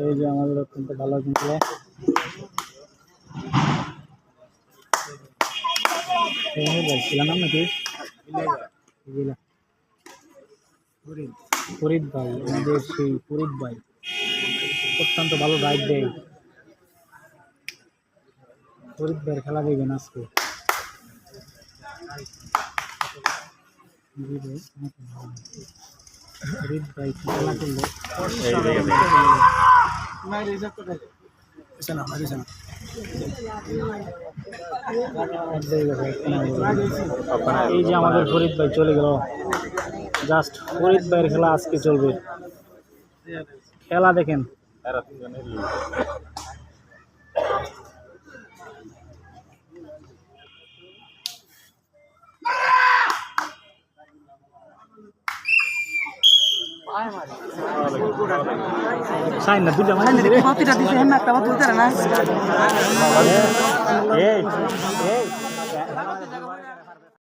এই যে আমাদের অত্যন্ত ভালো কিন্তু ছিলাম নাকি। ফরিদ ভাই আমাদের সেই ফরিদ ভাই অত্যন্ত ভালো রাইড দেয় ফরিদ ভাইয়ের খেলা দেখবেন আজকে জি ভাই, আমাকে ভালো লাগে। ফরিদ ভাই কি খেলা করলো এই যে আমাদের ফরিদ ভাই চলে গেল জাস্ট ফরিদ ভাইয়ের খেলা আজকে চলবে খেলা দেখেন না